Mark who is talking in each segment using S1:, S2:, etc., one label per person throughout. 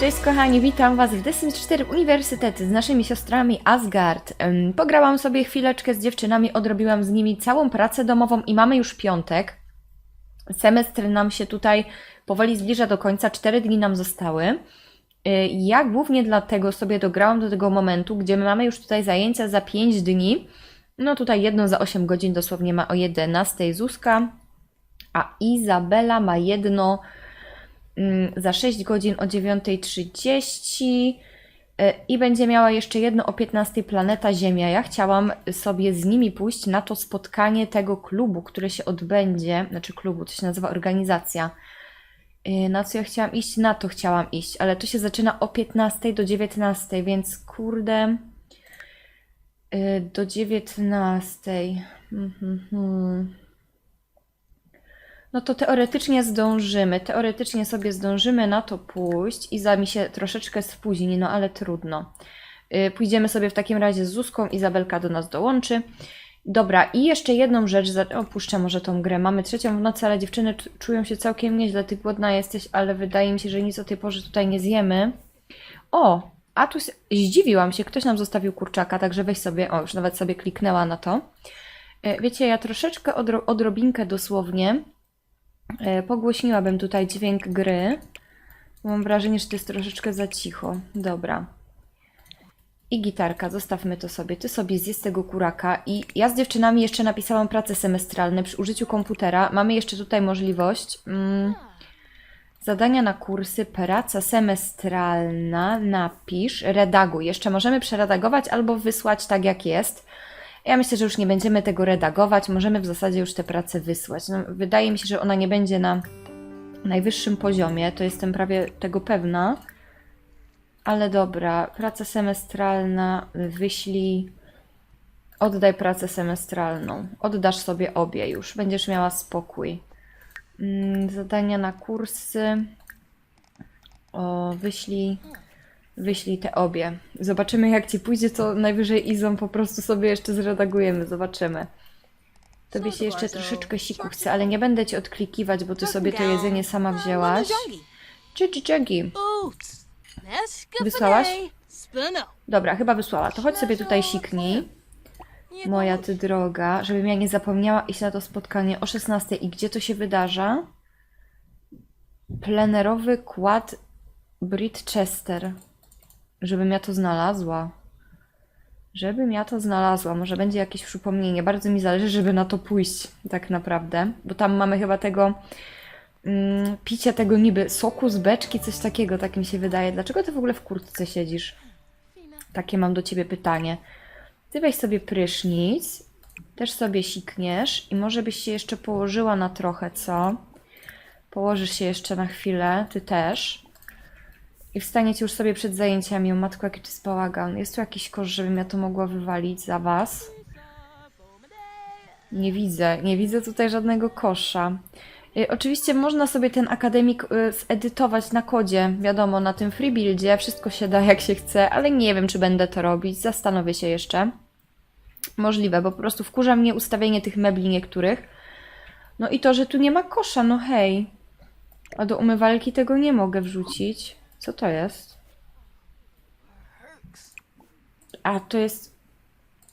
S1: Cześć kochani, witam Was w The Sims 4 Uniwersytety z naszymi siostrami Asgard. Pograłam sobie chwileczkę z dziewczynami, odrobiłam z nimi całą pracę domową i mamy już piątek. Semestr nam się tutaj powoli zbliża do końca, 4 dni nam zostały. Y, Ja głównie dlatego sobie dograłam do tego momentu, gdzie my mamy już tutaj zajęcia za 5 dni. No tutaj jedno za 8 godzin dosłownie ma o 11 Zuzka, a Izabela ma jedno za 6 godzin o 9.30 e, i będzie miała jeszcze jedno o 15 Planeta Ziemia. Ja chciałam sobie z nimi pójść na to spotkanie tego klubu, które się odbędzie, znaczy klubu, to się nazywa organizacja. E, Na co ja chciałam iść? Na to chciałam iść, ale to się zaczyna o 15 do 19, więc kurde e, do 19. Mhm, mhm. No to teoretycznie zdążymy. Teoretycznie sobie zdążymy na to pójść. Iza mi się troszeczkę spóźni, no ale trudno. Yy, Pójdziemy sobie w takim razie z Zuzką. Izabelka do nas dołączy. Dobra, i jeszcze jedną rzecz. Opuszczę może tą grę. Mamy trzecią w nocy, ale dziewczyny czu- czują się całkiem nieźle. Ty głodna jesteś, ale wydaje mi się, że nic o tej porze tutaj nie zjemy. O, a tu zdziwiłam się. Ktoś nam zostawił kurczaka, także weź sobie. O, już nawet sobie kliknęła na to. Yy, Wiecie, ja troszeczkę odro- odrobinkę dosłownie Pogłośniłabym tutaj dźwięk gry. Mam wrażenie, że to jest troszeczkę za cicho. Dobra. I gitarka, zostawmy to sobie. Ty sobie zjedz tego kuraka. I ja z dziewczynami jeszcze napisałam pracę semestralne przy użyciu komputera. Mamy jeszcze tutaj możliwość mm, zadania na kursy, praca semestralna, napisz, redaguj. Jeszcze możemy przeredagować albo wysłać tak jak jest. Ja myślę, że już nie będziemy tego redagować, możemy w zasadzie już tę pracę wysłać. No, wydaje mi się, że ona nie będzie na najwyższym poziomie, to jestem prawie tego pewna. Ale dobra, praca semestralna, wyślij. Oddaj pracę semestralną. Oddasz sobie obie już, będziesz miała spokój. Mm, Zadania na kursy. O, wyślij. Wyślij te obie. Zobaczymy, jak ci pójdzie, to najwyżej Izą po prostu sobie jeszcze zredagujemy. Zobaczymy. Tobie się jeszcze troszeczkę siku chce, ale nie będę ci odklikiwać, bo ty sobie to jedzenie sama wzięłaś. Czy czegi? Wysłałaś? Dobra, chyba wysłała. To chodź sobie tutaj siknij, moja ty droga, żebym ja nie zapomniała iść na to spotkanie o 16. I gdzie to się wydarza? Plenerowy kład Bridchester. Żebym ja to znalazła. Żebym ja to znalazła. Może będzie jakieś przypomnienie. Bardzo mi zależy, żeby na to pójść, tak naprawdę. Bo tam mamy chyba tego mm, picie tego niby soku z beczki, coś takiego, tak mi się wydaje. Dlaczego ty w ogóle w kurtce siedzisz? Takie mam do ciebie pytanie. Ty weź sobie prysznic, też sobie sikniesz i może byś się jeszcze położyła na trochę, co? Położysz się jeszcze na chwilę, ty też. I wstaniecie już sobie przed zajęciami. O matko, jaki to jest bałagan. Jest tu jakiś kosz, żebym ja to mogła wywalić za was? Nie widzę. Nie widzę tutaj żadnego kosza. Y, Oczywiście można sobie ten akademik y, zedytować na kodzie, wiadomo, na tym freebuildzie, wszystko się da jak się chce, ale nie wiem, czy będę to robić, zastanowię się jeszcze. Możliwe, bo po prostu wkurza mnie ustawienie tych mebli niektórych. No i to, że tu nie ma kosza, no hej. A do umywalki tego nie mogę wrzucić. Co to jest? A, to jest...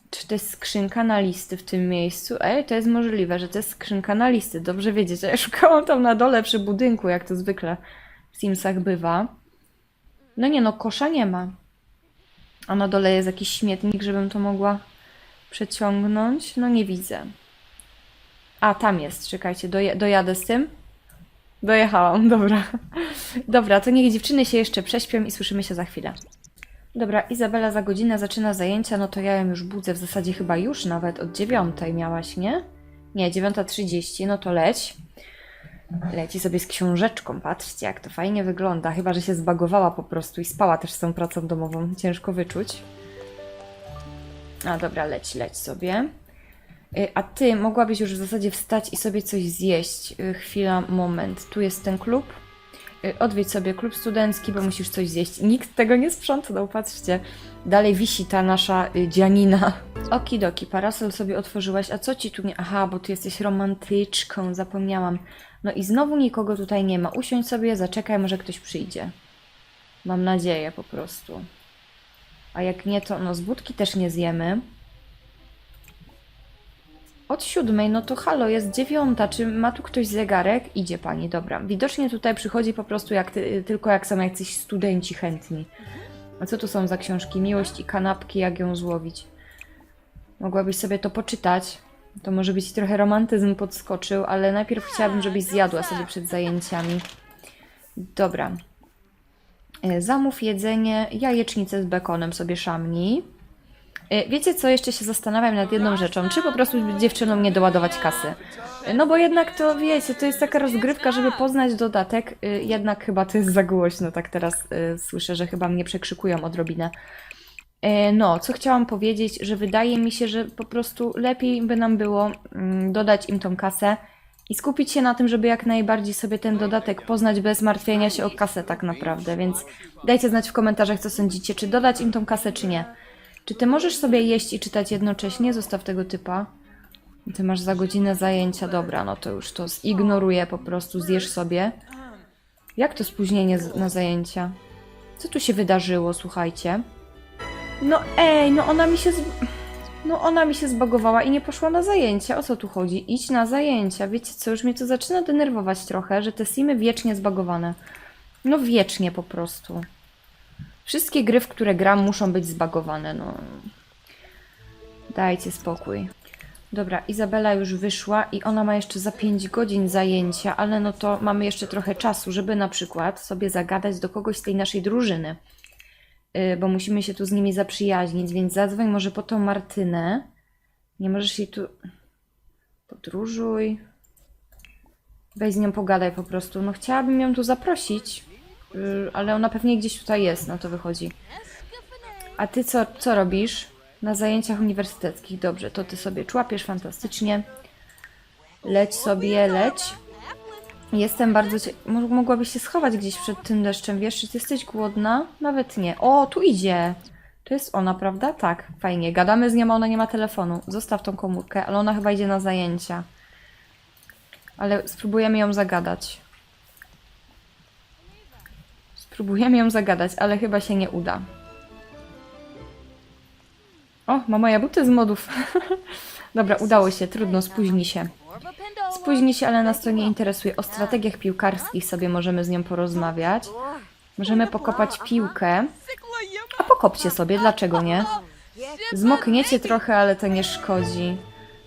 S1: Czy to jest skrzynka na listy w tym miejscu? Ej, to jest możliwe, że to jest skrzynka na listy. Dobrze wiedzieć. Ja szukałam tam na dole przy budynku, jak to zwykle w Simsach bywa. No nie no, kosza nie ma. A na dole jest jakiś śmietnik, żebym to mogła przeciągnąć. No nie widzę. A, tam jest. Czekajcie, doja dojadę z tym. Dojechałam, dobra. Dobra, to niech dziewczyny się jeszcze prześpią i słyszymy się za chwilę. Dobra, Izabela za godzinę zaczyna zajęcia, no to ja ją już budzę, w zasadzie chyba już nawet od dziewiątej miałaś, nie? Nie, 9.30, no to leć. Leci sobie z książeczką, patrzcie jak to fajnie wygląda, chyba że się zbagowała po prostu i spała też z tą pracą domową, ciężko wyczuć. A dobra, leć, leć sobie. Y, A ty mogłabyś już w zasadzie wstać i sobie coś zjeść. Y, Chwila, moment. Tu jest ten klub. Y, Odwiedź sobie klub studencki, bo musisz coś zjeść. Nikt tego nie sprzątnął, patrzcie. Dalej wisi ta nasza dzianina. Okidoki, parasol sobie otworzyłaś. A co ci tu nie... Aha, bo ty jesteś romantyczką, zapomniałam. No i znowu nikogo tutaj nie ma. Usiądź sobie, zaczekaj, może ktoś przyjdzie. Mam nadzieję po prostu. A jak nie, to no z budki też nie zjemy. Od siódmej, no to halo, jest dziewiąta. Czy ma tu ktoś zegarek? Idzie pani, dobra. Widocznie tutaj przychodzi po prostu jak ty, tylko jak są jacyś studenci chętni. A co tu są za książki? Miłość i kanapki, jak ją złowić? Mogłabyś sobie to poczytać. To może być trochę romantyzm podskoczył, ale najpierw chciałabym, żebyś zjadła sobie przed zajęciami. Dobra. E, Zamów jedzenie, jajecznicę z bekonem sobie szamni. E, Wiecie co, jeszcze się zastanawiam nad jedną rzeczą. Czy po prostu dziewczynom nie doładować kasy? E, No bo jednak to, wiecie, to jest taka rozgrywka, żeby poznać dodatek. E, Jednak chyba to jest za głośno, tak teraz słyszę, że chyba mnie przekrzykują odrobinę. No, co chciałam powiedzieć, że wydaje mi się, że po prostu lepiej by nam było mm, dodać im tą kasę i skupić się na tym, żeby jak najbardziej sobie ten dodatek poznać bez martwienia się o kasę tak naprawdę, więc dajcie znać w komentarzach, co sądzicie, czy dodać im tą kasę, czy nie. Czy ty możesz sobie jeść i czytać jednocześnie? Zostaw tego typa. Ty masz za godzinę zajęcia, dobra, no to już to zignoruję po prostu, zjesz sobie. Jak to spóźnienie na zajęcia? Co tu się wydarzyło, słuchajcie? No ej, no ona mi się... Z... No ona mi się zbagowała i nie poszła na zajęcia. O co tu chodzi? Idź na zajęcia. Wiecie co, już mnie to zaczyna denerwować trochę, że te simy wiecznie zbagowane. No wiecznie po prostu. Wszystkie gry, w które gram, muszą być zbagowane, no. Dajcie spokój. Dobra, Izabela już wyszła i ona ma jeszcze za 5 godzin zajęcia, ale no to mamy jeszcze trochę czasu, żeby na przykład sobie zagadać do kogoś z tej naszej drużyny. Y, bo musimy się tu z nimi zaprzyjaźnić, więc zadzwoń może po tą Martynę. Nie możesz jej tu... Podróżuj. Weź z nią pogadaj po prostu. No chciałabym ją tu zaprosić, y, ale ona pewnie gdzieś tutaj jest, no to wychodzi. A ty co, co robisz? Na zajęciach uniwersyteckich. Dobrze, to ty sobie człapiesz fantastycznie. Leć sobie, leć. Jestem bardzo cie... Mo- Mogłabyś się schować gdzieś przed tym deszczem, wiesz? Czy ty jesteś głodna? Nawet nie. O, tu idzie. To jest ona, prawda? Tak, fajnie. Gadamy z nią, ona nie ma telefonu. Zostaw tą komórkę, ale ona chyba idzie na zajęcia. Ale spróbujemy ją zagadać. Spróbujemy ją zagadać, ale chyba się nie uda. O, ma moje buty z modów. Dobra, udało się, trudno, spóźni się. Spóźni się, ale nas to nie interesuje. O strategiach piłkarskich sobie możemy z nią porozmawiać. Możemy pokopać piłkę. A pokopcie sobie, dlaczego nie? Zmokniecie trochę, ale to nie szkodzi.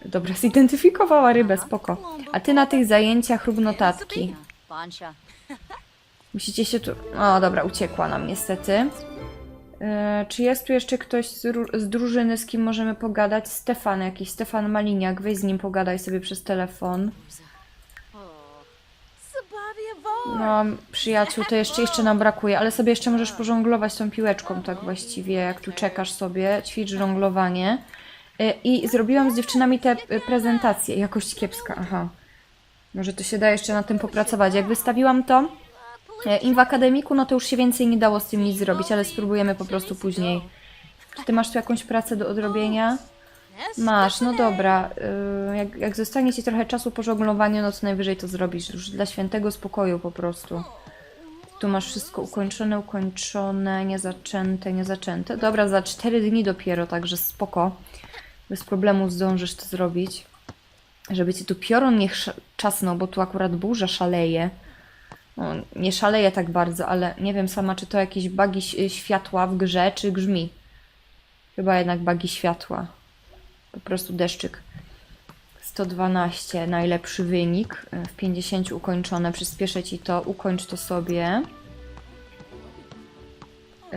S1: Dobra, zidentyfikowała rybę, spoko. A ty na tych zajęciach rób notatki. Musicie się tu... O, dobra, uciekła nam niestety. E, czy jest tu jeszcze ktoś z, z drużyny, z kim możemy pogadać? Stefan jakiś, Stefan Maliniak. Weź z nim pogadaj sobie przez telefon. No, przyjaciół to jeszcze, jeszcze nam brakuje, ale sobie jeszcze możesz pożonglować tą piłeczką tak właściwie, jak tu czekasz sobie, ćwicz żonglowanie. E, I zrobiłam z dziewczynami te e, prezentacje. Jakość kiepska, aha. Może to się da jeszcze na tym popracować. Jak wystawiłam to im w akademiku, no to już się więcej nie dało z tym nic zrobić, ale spróbujemy po prostu później. Czy ty masz tu jakąś pracę do odrobienia? Masz, no dobra. y, Jak, jak zostanie ci trochę czasu po żonglowaniu, no to najwyżej to zrobisz już dla świętego spokoju po prostu. Tu masz wszystko ukończone, ukończone, niezaczęte, niezaczęte. Dobra, za 4 dni dopiero, także spoko. Bez problemu zdążysz to zrobić. Żeby ci tu piorun nie chrz- czasnął, bo tu akurat burza szaleje. No, nie szaleje tak bardzo, ale nie wiem sama, czy to jakieś bagi światła w grze, czy grzmi. Chyba jednak bagi światła. Po prostu deszczyk. 112, najlepszy wynik. W 50 ukończone. Przyspieszę ci to. Ukończ to sobie.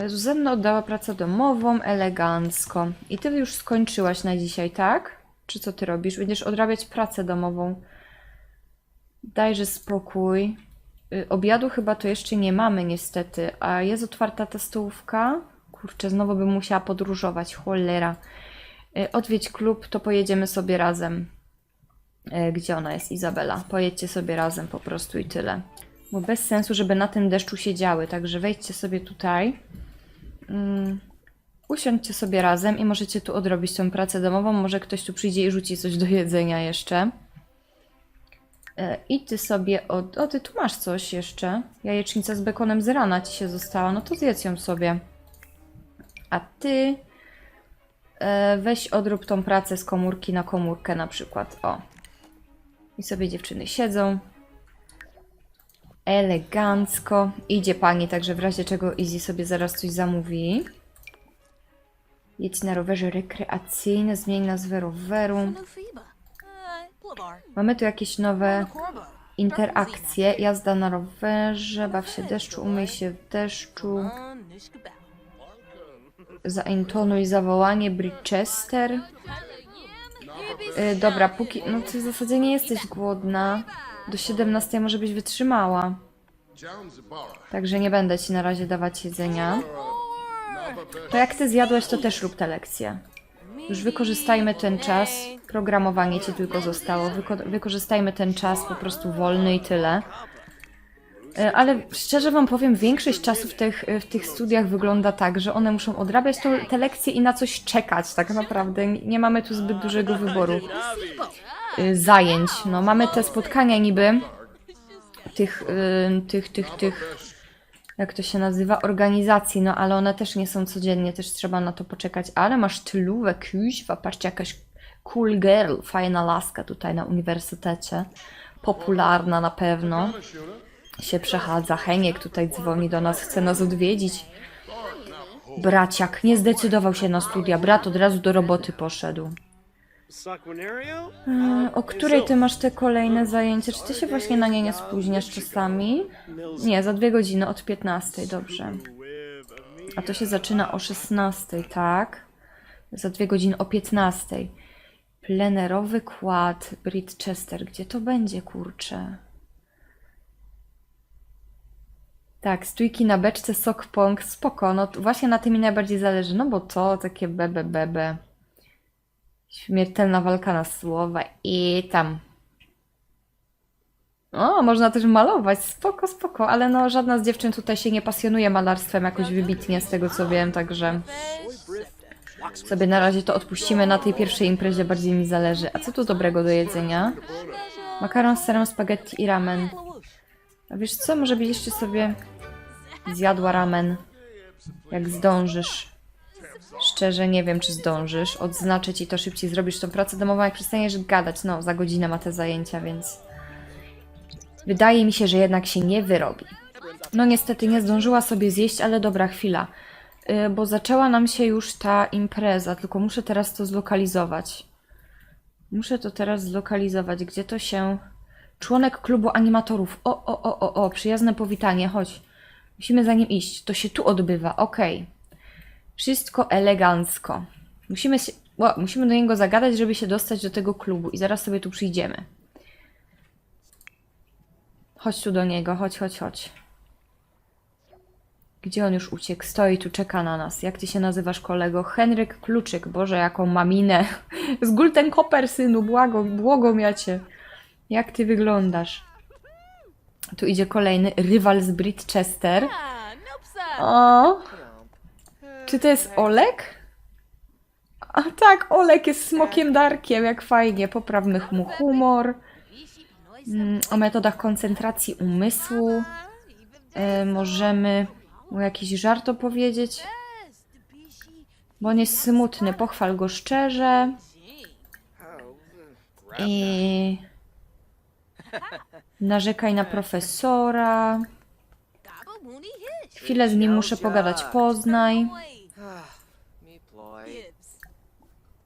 S1: Zuzanna oddała pracę domową elegancko. I ty już skończyłaś na dzisiaj, tak? Czy co ty robisz? Będziesz odrabiać pracę domową. Dajże spokój. Y, Obiadu chyba to jeszcze nie mamy niestety. A jest otwarta ta stołówka? Kurczę, znowu bym musiała podróżować. Cholera. Y, Odwiedź klub, to pojedziemy sobie razem. Y, Gdzie ona jest, Izabela? Pojedźcie sobie razem po prostu i tyle. Bo bez sensu, żeby na tym deszczu siedziały, także wejdźcie sobie tutaj. Mm, Usiądźcie sobie razem i możecie tu odrobić tą pracę domową. Może ktoś tu przyjdzie i rzuci coś do jedzenia jeszcze. E, I ty sobie od... O, ty tu masz coś jeszcze. Jajecznica z bekonem z rana ci się została. No to zjedz ją sobie. A ty... E, weź odrób tą pracę z komórki na komórkę na przykład. O. I sobie dziewczyny siedzą. Elegancko. Idzie pani, także w razie czego Izzy sobie zaraz coś zamówi. Jedź na rowerze rekreacyjnym, zmień nazwę roweru. Mamy tu jakieś nowe interakcje. Jazda na rowerze, baw się deszczu, umyj się w deszczu. Zaintonuj zawołanie Bridgester. Y, dobra, póki... No ty w zasadzie nie jesteś głodna. Do 17 może byś wytrzymała. Także nie będę ci na razie dawać jedzenia. To jak ty zjadłaś, to też rób te lekcje. Już wykorzystajmy ten czas. Programowanie ci tylko zostało. Wyko- wykorzystajmy ten czas po prostu wolny i tyle. E, Ale szczerze wam powiem, większość czasu w tych, w tych studiach wygląda tak, że one muszą odrabiać to, te lekcje i na coś czekać tak naprawdę. Nie mamy tu zbyt dużego wyboru y, zajęć. No, mamy te spotkania niby tych, y, tych, tych, tych, jak to się nazywa, organizacji, no ale one też nie są codziennie, też trzeba na to poczekać. Ale masz tylówę, kuźwa, patrzcie, jakaś cool girl, fajna laska tutaj na uniwersytecie. Popularna na pewno. Się przechadza, Heniek tutaj dzwoni do nas, chce nas odwiedzić. Braciak nie zdecydował się na studia, brat od razu do roboty poszedł. E, O której ty masz te kolejne zajęcia? Czy ty się właśnie na nie nie spóźniasz czasami? Nie, za dwie godziny od 15, dobrze. A to się zaczyna o 16, tak? Za dwie godziny o 15. Plenerowy kład Bridgester. Gdzie to będzie, kurczę? Tak, stójki na beczce, sok pong, spoko. No właśnie na tym mi najbardziej zależy, no bo to takie bebe bebe. Śmiertelna walka na słowa i tam. O, można też malować, spoko, spoko, ale no żadna z dziewczyn tutaj się nie pasjonuje malarstwem jakoś wybitnie, z tego co wiem, także sobie na razie to odpuścimy. Na tej pierwszej imprezie bardziej mi zależy. A co tu dobrego do jedzenia? Makaron z serem, spaghetti i ramen. A wiesz co, może byś jeszcze sobie zjadła ramen, jak zdążysz. Szczerze nie wiem, czy zdążysz. Odznaczę ci to szybciej, zrobisz tą pracę domową, jak przestaniesz gadać. No, za godzinę ma te zajęcia, więc... Wydaje mi się, że jednak się nie wyrobi. No niestety nie zdążyła sobie zjeść, ale dobra chwila. Yy, bo zaczęła nam się już ta impreza, tylko muszę teraz to zlokalizować. Muszę to teraz zlokalizować. Gdzie to się... Członek klubu animatorów. O, o, o, o, o, przyjazne powitanie, chodź. Musimy za nim iść. To się tu odbywa, okej. Wszystko elegancko. Musimy, się, o, musimy do niego zagadać, żeby się dostać do tego klubu i zaraz sobie tu przyjdziemy. Chodź tu do niego, chodź, chodź, chodź. Gdzie on już uciekł? Stoi tu, czeka na nas. Jak ty się nazywasz, kolego? Henryk Kluczyk. Boże, jaką maminę. Z Gulten Koper, synu, błago, błogom ja cię. Jak ty wyglądasz? Tu idzie kolejny rywal z Bridgester. O! Czy to jest Olek? A tak, Olek jest smokiem Darkiem, jak fajnie. Poprawmy mu humor. Mm, O metodach koncentracji umysłu. E, możemy mu jakiś żart opowiedzieć. Bo on jest smutny. Pochwal go szczerze. I... Narzekaj na profesora. Chwilę z nim muszę pogadać. Poznaj.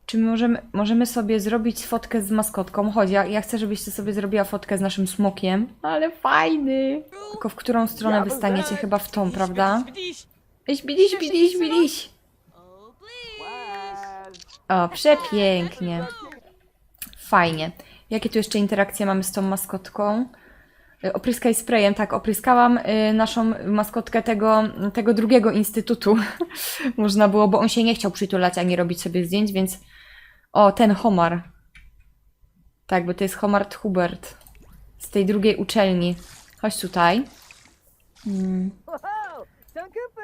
S1: Czy my możemy, możemy sobie zrobić fotkę z maskotką? Chodź, ja, ja chcę, żebyś ty sobie zrobiła fotkę z naszym smokiem. Ale fajny! Tylko w którą stronę wystaniecie? Chyba w tą, prawda? Iś, biliś, biliś, biliś! O, przepięknie. Fajnie. Jakie tu jeszcze interakcje mamy z tą maskotką? Y, Opryskaj sprayem, tak, opryskałam y, naszą maskotkę tego, tego drugiego instytutu. Można było, bo on się nie chciał przytulać ani robić sobie zdjęć, więc o, ten Homar. Tak, bo to jest Homar Hubert. Z tej drugiej uczelni. Chodź tutaj. Mm.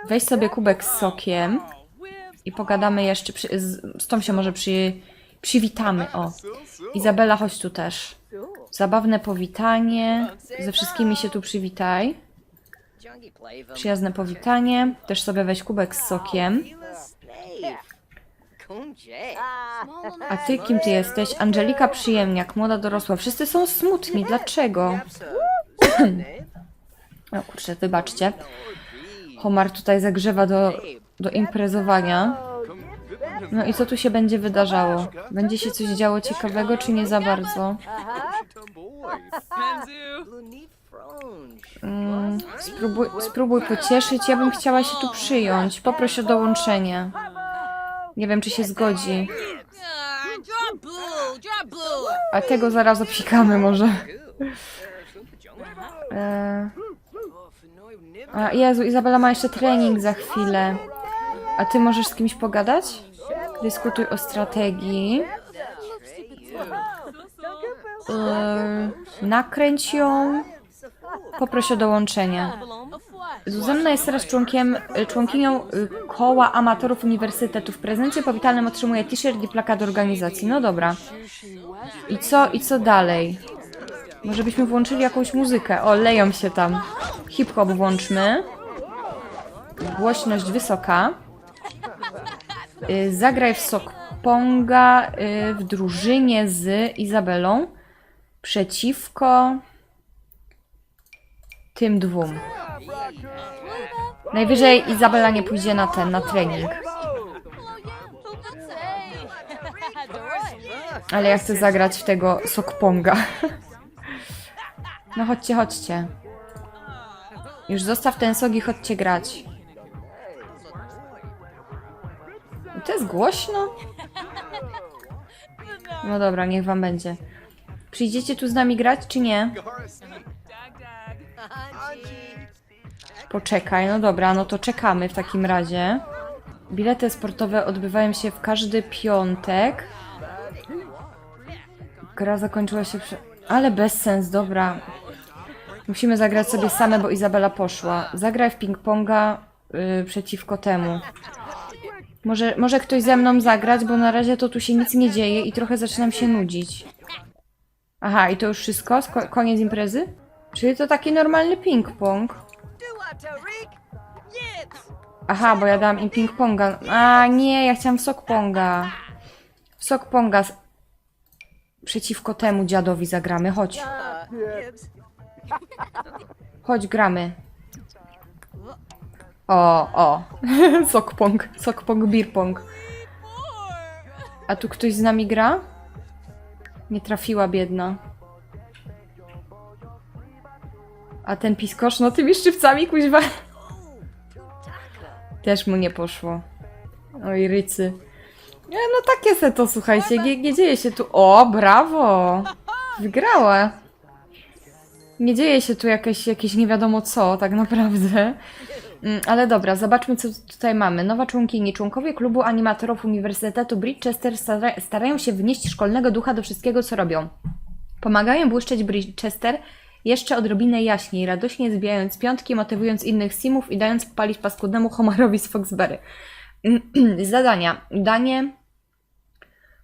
S1: Weź sobie kubek z sokiem i pogadamy jeszcze. Przy, z, z tą się może przy, przywitamy. O. Izabela, chodź tu też. Zabawne powitanie. Ze wszystkimi się tu przywitaj. Przyjazne powitanie. Też sobie weź kubek z sokiem. A ty kim ty jesteś? Angelika Przyjemniak, młoda dorosła. Wszyscy są smutni. Dlaczego? O kurczę, wybaczcie. Homar tutaj zagrzewa do, do imprezowania. No i co tu się będzie wydarzało? Będzie się coś działo ciekawego, czy nie za bardzo? Mm, spróbuj, spróbuj pocieszyć. Ja bym chciała się tu przyjąć. Poproś o dołączenie. Nie wiem, czy się zgodzi. A tego zaraz obsikamy może. E, a Jezu, Izabela ma jeszcze trening za chwilę. A ty możesz z kimś pogadać? Dyskutuj o strategii. E, nakręć ją. Poproś o dołączenie. Zuzanna jest teraz członkiem, członkinią y, koła amatorów uniwersytetu. W prezencie powitalnym otrzymuje t-shirt i plakat organizacji. No dobra. I co, i co dalej? Może byśmy włączyli jakąś muzykę. O, leją się tam. Hip-hop włączmy. Głośność wysoka. Y, Zagraj w sok Ponga y, w drużynie z Izabelą przeciwko tym dwóm. Najwyżej Izabela nie pójdzie na ten, na trening. Ale ja chcę zagrać w tego Sokponga. No chodźcie, chodźcie. Już zostaw ten sok i chodźcie grać. To jest głośno? No dobra, niech wam będzie. Przyjdziecie tu z nami grać, czy nie? Poczekaj, no dobra, no to czekamy w takim razie. Bilety sportowe odbywają się w każdy piątek. Gra zakończyła się. Ale bez sens, dobra. Musimy zagrać sobie same, bo Izabela poszła. Zagraj w ping-ponga y, przeciwko temu. Może, może ktoś ze mną zagrać, bo na razie to tu się nic nie dzieje i trochę zaczynam się nudzić. Aha, i to już wszystko? Koniec imprezy? Czyli to taki normalny ping-pong. Aha, bo ja dałam im ping-ponga. A nie, ja chciałam sok ponga. Sok ponga. z- Przeciwko temu dziadowi zagramy. Chodź. Chodź, gramy. O, o. sok pong. Sok pong, beer pong. A tu ktoś z nami gra? Nie trafiła biedna. A ten piskosz, no tymi szczypcami, kuźwa. Też mu nie poszło. Oj, rycy. Nie, no takie se to, słuchajcie, nie, nie dzieje się tu... O, brawo! Wygrała. Nie dzieje się tu jakieś, jakieś nie wiadomo co, tak naprawdę. Mm, Ale dobra, zobaczmy, co tutaj mamy. Nowa członkini. Członkowie klubu animatorów Uniwersytetu Bridgester stara starają się wnieść szkolnego ducha do wszystkiego, co robią. Pomagają błyszczeć Bridgester jeszcze odrobinę jaśniej, radośnie zbijając piątki, motywując innych simów i dając popalić paskudnemu Homarowi z Foxberry. Zadania. Udanie,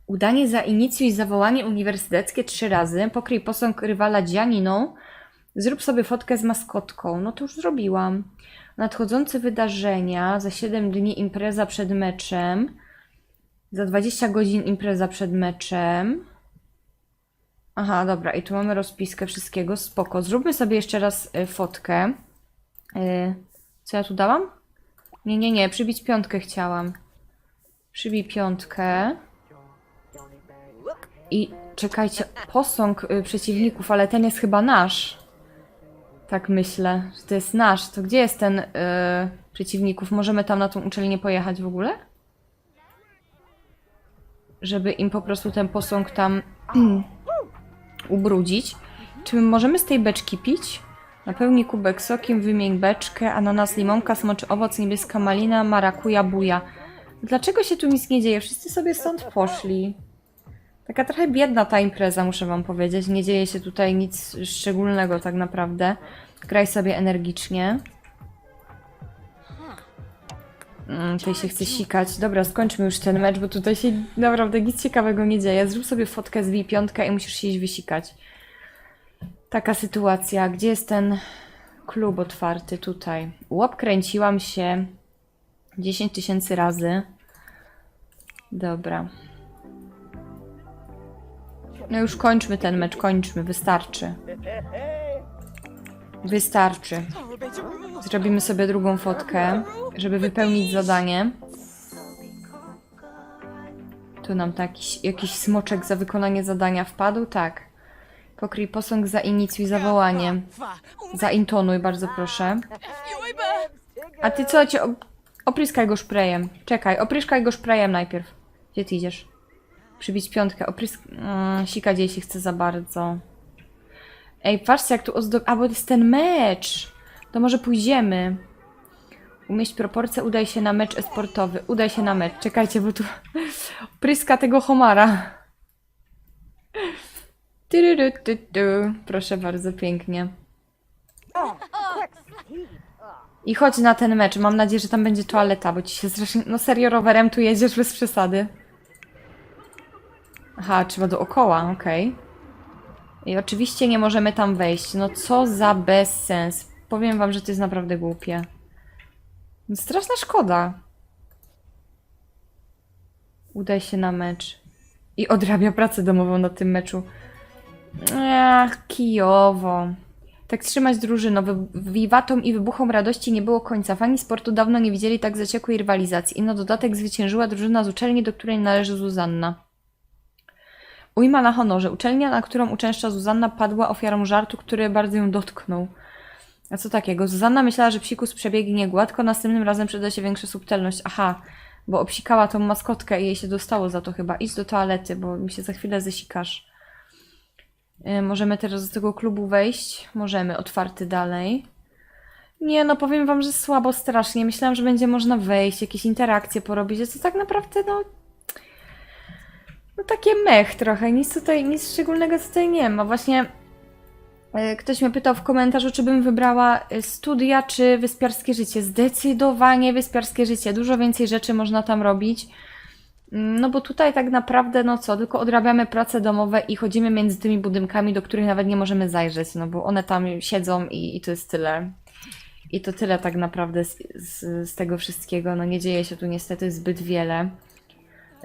S1: udanie zainicjuj zawołanie uniwersyteckie trzy razy, pokryj posąg rywala Gianiną, zrób sobie fotkę z maskotką. No to już zrobiłam. Nadchodzące wydarzenia, za 7 dni impreza przed meczem, za 20 godzin impreza przed meczem. Aha, dobra, i tu mamy rozpiskę wszystkiego, spoko. Zróbmy sobie jeszcze raz y, fotkę. Y, co ja tu dałam? Nie, nie, nie, przybić piątkę chciałam. Przybij piątkę. I czekajcie, posąg y, przeciwników, ale ten jest chyba nasz. Tak myślę, że to jest nasz. To gdzie jest ten y, przeciwników? Możemy tam na tą uczelnię pojechać w ogóle? Żeby im po prostu ten posąg tam ubrudzić. Czy my możemy z tej beczki pić? Napełnij kubek sokiem, wymień beczkę, ananas, limonka, smoczy owoc, niebieska malina, marakuja, buja. Dlaczego się tu nic nie dzieje? Wszyscy sobie stąd poszli. Taka trochę biedna ta impreza, muszę wam powiedzieć. Nie dzieje się tutaj nic szczególnego tak naprawdę. Graj sobie energicznie. Mm, tutaj się chce sikać. Dobra, skończmy już ten mecz, bo tutaj się naprawdę nic ciekawego nie dzieje. Zrób sobie fotkę, zbij piątkę i musisz się iść wysikać. Taka sytuacja. Gdzie jest ten klub otwarty? Tutaj. Łop kręciłam się 10 tysięcy razy. Dobra. No już kończmy ten mecz, kończmy, wystarczy. Wystarczy. Zrobimy sobie drugą fotkę, żeby wypełnić zadanie. Tu nam taki, jakiś smoczek za wykonanie zadania wpadł? Tak. Pokryj posąg, zainicjuj zawołanie. Zaintonuj, bardzo proszę. A ty co cię... Op- opryskaj go szprejem. Czekaj, opryskaj go szprejem najpierw. Gdzie ty idziesz? Przybić piątkę. Oprysk... Mm, jej się chce za bardzo. Ej, patrzcie jak tu ozdob... A, bo jest ten mecz! To może pójdziemy. Umieść proporcje, udaj się na mecz esportowy. Udaj się na mecz. Czekajcie, bo tu pryska tego homara. Proszę bardzo, pięknie. I chodź na ten mecz. Mam nadzieję, że tam będzie toaleta, bo ci się strasznie... No serio, rowerem tu jedziesz bez przesady. Aha, trzeba dookoła, okej. I oczywiście nie możemy tam wejść. No co za bezsens. Powiem wam, że to jest naprawdę głupie. No Straszna szkoda. Udaj się na mecz. I odrabia pracę domową na tym meczu. Ach, kijowo. Tak trzymać drużyno. Wiwatom i wybuchom radości nie było końca. Fani sportu dawno nie widzieli tak zaciekłej rywalizacji. I na dodatek zwyciężyła drużyna z uczelni, do której należy Zuzanna. Ujma na honorze. Uczelnia, na którą uczęszcza Zuzanna, padła ofiarą żartu, który bardzo ją dotknął. A co takiego? Zuzanna myślała, że psikus przebiegnie gładko, następnym razem przyda się większa subtelność. Aha, bo obsikała tą maskotkę i jej się dostało za to chyba. Idź do toalety, bo mi się za chwilę zesikasz. Yy, możemy teraz do tego klubu wejść? Możemy, otwarty dalej. Nie, no powiem wam, że słabo strasznie. Myślałam, że będzie można wejść, jakieś interakcje porobić, a to tak naprawdę, no... No takie mech trochę, nic tutaj, nic szczególnego tutaj nie ma. Właśnie e, ktoś mnie pytał w komentarzu, czy bym wybrała e, studia czy wyspiarskie życie. Zdecydowanie wyspiarskie życie. Dużo więcej rzeczy można tam robić. Mm, No bo tutaj tak naprawdę, no co, tylko odrabiamy prace domowe i chodzimy między tymi budynkami, do których nawet nie możemy zajrzeć, no bo one tam siedzą i, i to jest tyle. I to tyle tak naprawdę z, z, z tego wszystkiego. No nie dzieje się tu niestety zbyt wiele.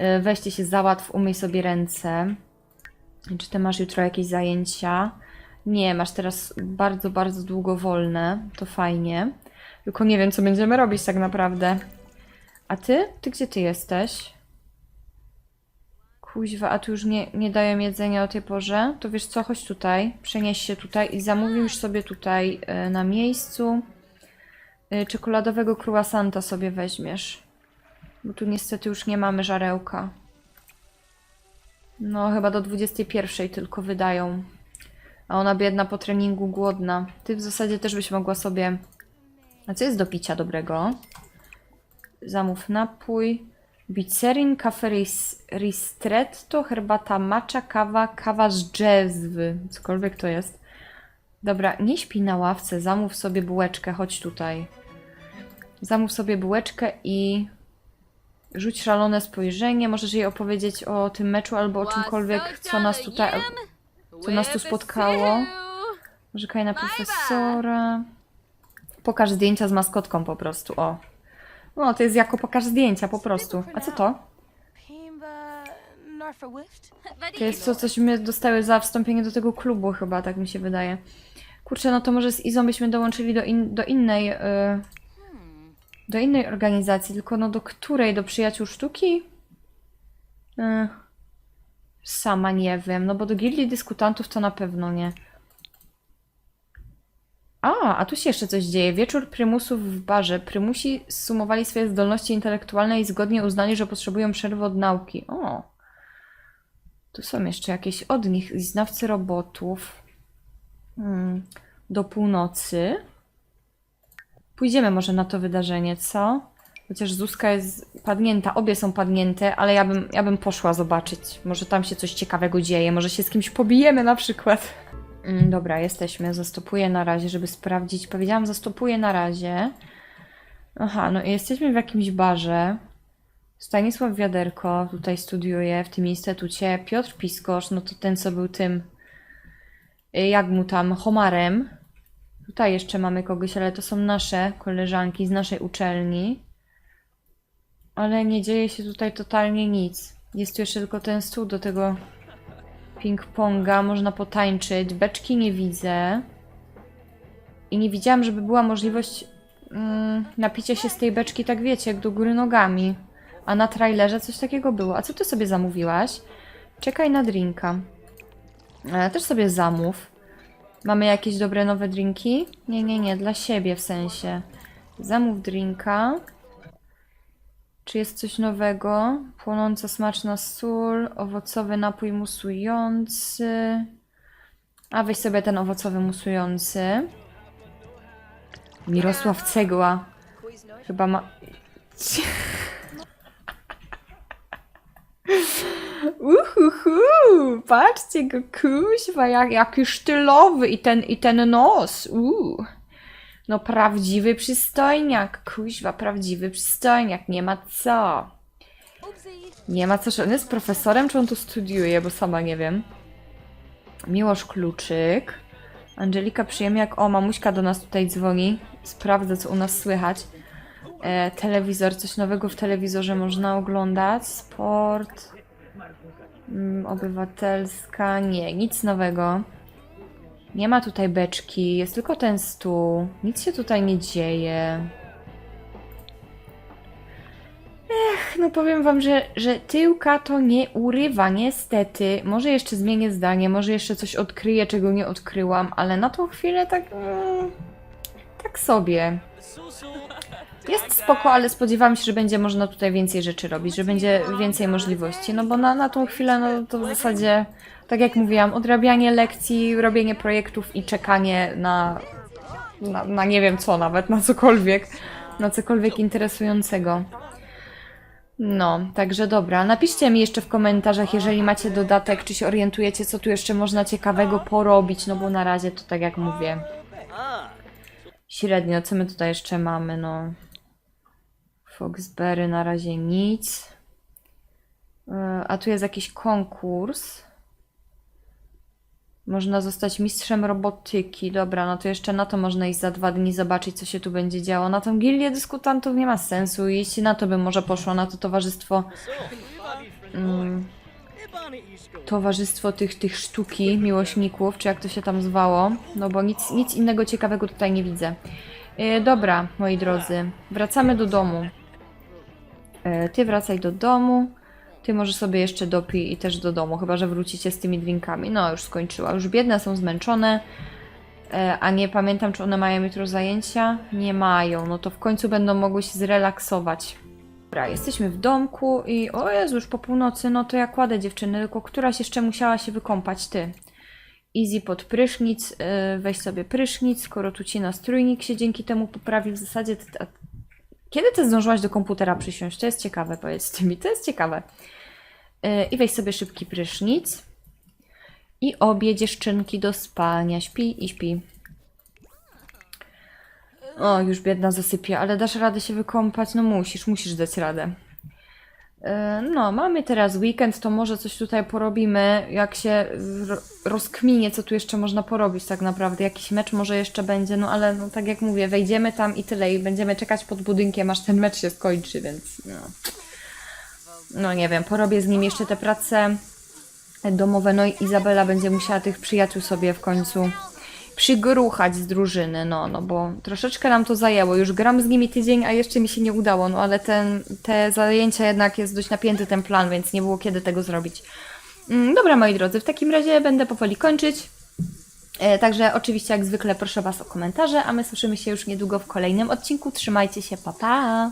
S1: Y, Weźcie się załatw, umyj sobie ręce. Czy ty masz jutro jakieś zajęcia? Nie, masz teraz bardzo, bardzo długo wolne. To fajnie. Tylko nie wiem, co będziemy robić tak naprawdę. A ty? Ty gdzie ty jesteś? Kuźwa, a tu już nie, nie dają jedzenia o tej porze? To wiesz co, chodź tutaj, przenieś się tutaj i zamówisz sobie tutaj y, na miejscu. Y, Czekoladowego croissanta sobie weźmiesz. Bo tu niestety już nie mamy żarełka. No, chyba do 21 tylko wydają. A ona biedna po treningu głodna. Ty w zasadzie też byś mogła sobie. A co jest do picia dobrego? Zamów napój. Bicerin, kafe ris- ristretto, herbata matcha, kawa, kawa z dżezwy. Cokolwiek to jest. Dobra, nie śpi na ławce, zamów sobie bułeczkę, chodź tutaj. Zamów sobie bułeczkę i rzuć szalone spojrzenie. Możesz jej opowiedzieć o tym meczu albo o czymkolwiek, co nas tutaj, co nas tu spotkało. Rzekaj na profesora. Pokaż zdjęcia z maskotką po prostu, o. No, to jest jako pokaż zdjęcia po prostu. A co to? To jest to, cośmy dostały za wstąpienie do tego klubu chyba, tak mi się wydaje. Kurczę, no to może z Izą byśmy dołączyli do, in, do innej... y, do innej organizacji, tylko no do której? Do przyjaciół sztuki? Sama nie wiem, no bo do gildii dyskutantów to na pewno nie. A, a tu się jeszcze coś dzieje. Wieczór prymusów w barze. Prymusi zsumowali swoje zdolności intelektualne i zgodnie uznali, że potrzebują przerwy od nauki. O. Tu są jeszcze jakieś od nich znawcy robotów. Hmm. Do północy. Pójdziemy może na to wydarzenie, co? Chociaż Zuzka jest padnięta, obie są padnięte, ale ja bym, ja bym poszła zobaczyć. Może tam się coś ciekawego dzieje, może się z kimś pobijemy na przykład. Mm, dobra, jesteśmy. Zastopuję na razie, żeby sprawdzić. Powiedziałam, zastopuję na razie. Aha, no i jesteśmy w jakimś barze. Stanisław Wiaderko tutaj studiuje w tym instytucie. Piotr Piskosz, no to ten, co był tym y, jak mu tam, Homarem. Tutaj jeszcze mamy kogoś, ale to są nasze koleżanki z naszej uczelni. Ale nie dzieje się tutaj totalnie nic. Jest tu jeszcze tylko ten stół do tego ping-ponga, można potańczyć. Beczki nie widzę. I nie widziałam, żeby była możliwość mm, napicia się z tej beczki, tak wiecie, jak do góry nogami. A na trailerze coś takiego było. A co ty sobie zamówiłaś? Czekaj na drinka. E, też sobie zamów. Mamy jakieś dobre nowe drinki? Nie, nie, nie, dla siebie w sensie. Zamów drinka. Czy jest coś nowego? Płonąca smaczna sól, owocowy napój musujący. A weź sobie ten owocowy musujący. Mirosław Cegła. Chyba ma. Uhuhu, patrzcie go, kuźwa, jak, jaki sztylowy i ten, i ten nos, uuu. No prawdziwy przystojniak, kuźwa, prawdziwy przystojniak, nie ma co. Nie ma co, on jest profesorem, czy on tu studiuje, bo sama nie wiem. Miłosz Kluczyk. Angelika przyjemnie jak, o, mamuśka do nas tutaj dzwoni, sprawdza co u nas słychać. E, telewizor, coś nowego w telewizorze można oglądać. Sport. Mm, obywatelska. Nie, nic nowego. Nie ma tutaj beczki, jest tylko ten stół. Nic się tutaj nie dzieje. Ech, no powiem wam, że, że tyłka to nie urywa, niestety. Może jeszcze zmienię zdanie, może jeszcze coś odkryję, czego nie odkryłam, ale na tą chwilę tak. Mm, tak sobie. Jest spoko, ale spodziewałam się, że będzie można tutaj więcej rzeczy robić, że będzie więcej możliwości. No bo na, na tą chwilę, no to w zasadzie, tak jak mówiłam, odrabianie lekcji, robienie projektów i czekanie na, na, na nie wiem co nawet, na cokolwiek, na cokolwiek interesującego. No, także dobra. Napiszcie mi jeszcze w komentarzach, jeżeli macie dodatek, czy się orientujecie, co tu jeszcze można ciekawego porobić, no bo na razie to tak jak mówię, średnio. Co my tutaj jeszcze mamy, no? Foxberry na razie nic. E, A tu jest jakiś konkurs. Można zostać mistrzem robotyki. Dobra, no to jeszcze na to można iść za dwa dni, zobaczyć, co się tu będzie działo. Na tą gildię dyskutantów nie ma sensu iść. Na to bym może poszło, na to towarzystwo. Mm, towarzystwo tych, tych sztuki, miłośników, czy jak to się tam zwało. No bo nic, nic innego ciekawego tutaj nie widzę. E, dobra, moi drodzy, wracamy do domu. E, ty wracaj do domu. Ty może sobie jeszcze dopij i też do domu, chyba że wrócicie z tymi drinkami. No, już skończyła. Już biedne są zmęczone. E, a nie pamiętam, czy one mają jutro zajęcia. Nie mają. No to w końcu będą mogły się zrelaksować. Dobra, jesteśmy w domku i o Jezu, już po północy, no to ja kładę dziewczyny, tylko któraś jeszcze musiała się wykąpać, ty. Easy pod prysznic, yy, weź sobie prysznic, skoro tu ci nastrójnik się dzięki temu poprawił w zasadzie. Kiedy ty zdążyłaś do komputera przysiąść? To jest ciekawe, powiedzcie mi, to jest ciekawe. Yy, I weź sobie szybki prysznic. I obie dziewczynki do spania. Śpi i śpi. O, już biedna zasypia, ale dasz radę się wykąpać? No musisz, musisz dać radę. E, No, mamy teraz weekend, to może coś tutaj porobimy, jak się ro- rozkminie, co tu jeszcze można porobić tak naprawdę. Jakiś mecz może jeszcze będzie, no ale no, tak jak mówię, wejdziemy tam i tyle i będziemy czekać pod budynkiem, aż ten mecz się skończy, więc no. No nie wiem, porobię z nim jeszcze te prace domowe, no i Izabela będzie musiała tych przyjaciół sobie w końcu przygruchać z drużyny, no, no bo troszeczkę nam to zajęło. Już gram z nimi tydzień, a jeszcze mi się nie udało, no ale ten, te zajęcia jednak jest dość napięty ten plan, więc nie było kiedy tego zrobić. Mm, Dobra, moi drodzy, w takim razie będę powoli kończyć. E, Także oczywiście jak zwykle proszę Was o komentarze, a my słyszymy się już niedługo w kolejnym odcinku. Trzymajcie się, pa pa!